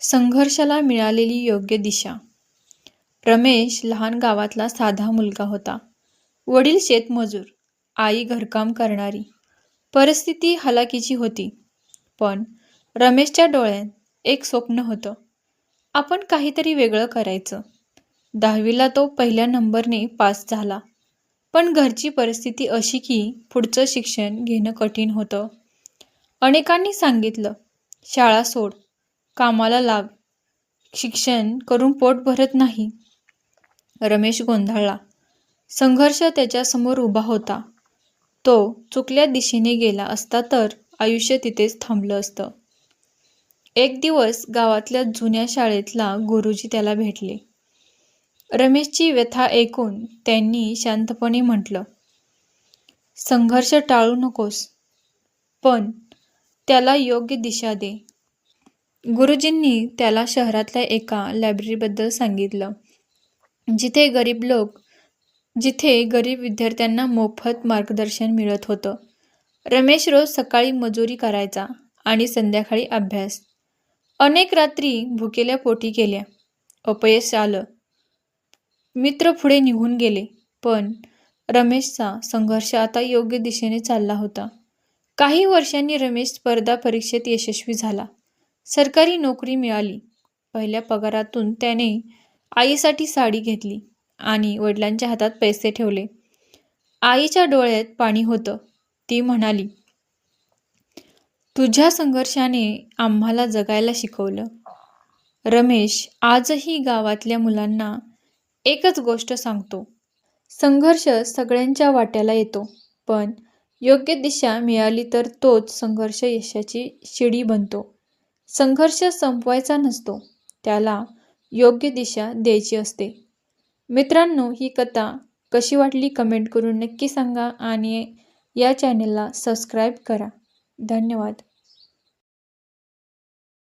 संघर्षाला मिळालेली योग्य दिशा. रमेश लहान गावातला साधा मुलगा होता. वडील शेतमजूर आई घरकाम करणारी. परिस्थिती हलाखीची होती पण रमेशच्या डोळ्यात एक स्वप्न होतं. आपण काहीतरी वेगळं करायचं. दहावीला तो पहिल्या नंबरने पास झाला. पण घरची परिस्थिती अशी की पुढचं शिक्षण घेणं कठीण होतं. अनेकांनी सांगितलं शाळा सोड. कामाला लाग शिक्षण करून पोट भरत नाही. रमेश गोंधळला. संघर्ष त्याच्यासमोर उभा होता. तो चुकल्या दिशेने गेला असता तर आयुष्य तिथेच थांबलं असतं. एक दिवस गावातल्या जुन्या शाळेतला गुरुजी त्याला भेटले. रमेशची व्यथा ऐकून त्यांनी शांतपणे म्हटलं संघर्ष टाळू नकोस पण त्याला योग्य दिशा दे. गुरुजींनी त्याला शहरातल्या एका लायब्ररीबद्दल सांगितलं. जिथे गरीब लोक जिथे गरीब विद्यार्थ्यांना मोफत मार्गदर्शन मिळत होतं. रमेश रोज सकाळी मजुरी करायचा आणि संध्याकाळी अभ्यास. अनेक रात्री भुकेल्या पोटी केल्या. अपयश आलं. मित्र पुढे निघून गेले पण रमेशचा संघर्ष आता योग्य दिशेने चालला होता. काही वर्षांनी रमेश स्पर्धा परीक्षेत यशस्वी झाला. सरकारी नोकरी मिळाली. पहिल्या पगारातून त्याने आईसाठी साडी घेतली आणि वडिलांच्या हातात पैसे ठेवले. आईच्या डोळ्यात पाणी होतं. ती म्हणाली तुझ्या संघर्षाने आम्हाला जगायला शिकवलं. रमेश आजही गावातल्या मुलांना एकच गोष्ट सांगतो. संघर्ष सगळ्यांच्या वाट्याला येतो. पण योग्य दिशा मिळाली तर तोच संघर्ष यशाची शिडी बनतो. संघर्ष संपवायचा नसतो. त्याला योग्य दिशा द्यायची असते. मित्रांनो ही कथा कशी वाटली कमेंट करून नक्की सांगा आणि या चॅनलला सबस्क्राईब करा. धन्यवाद.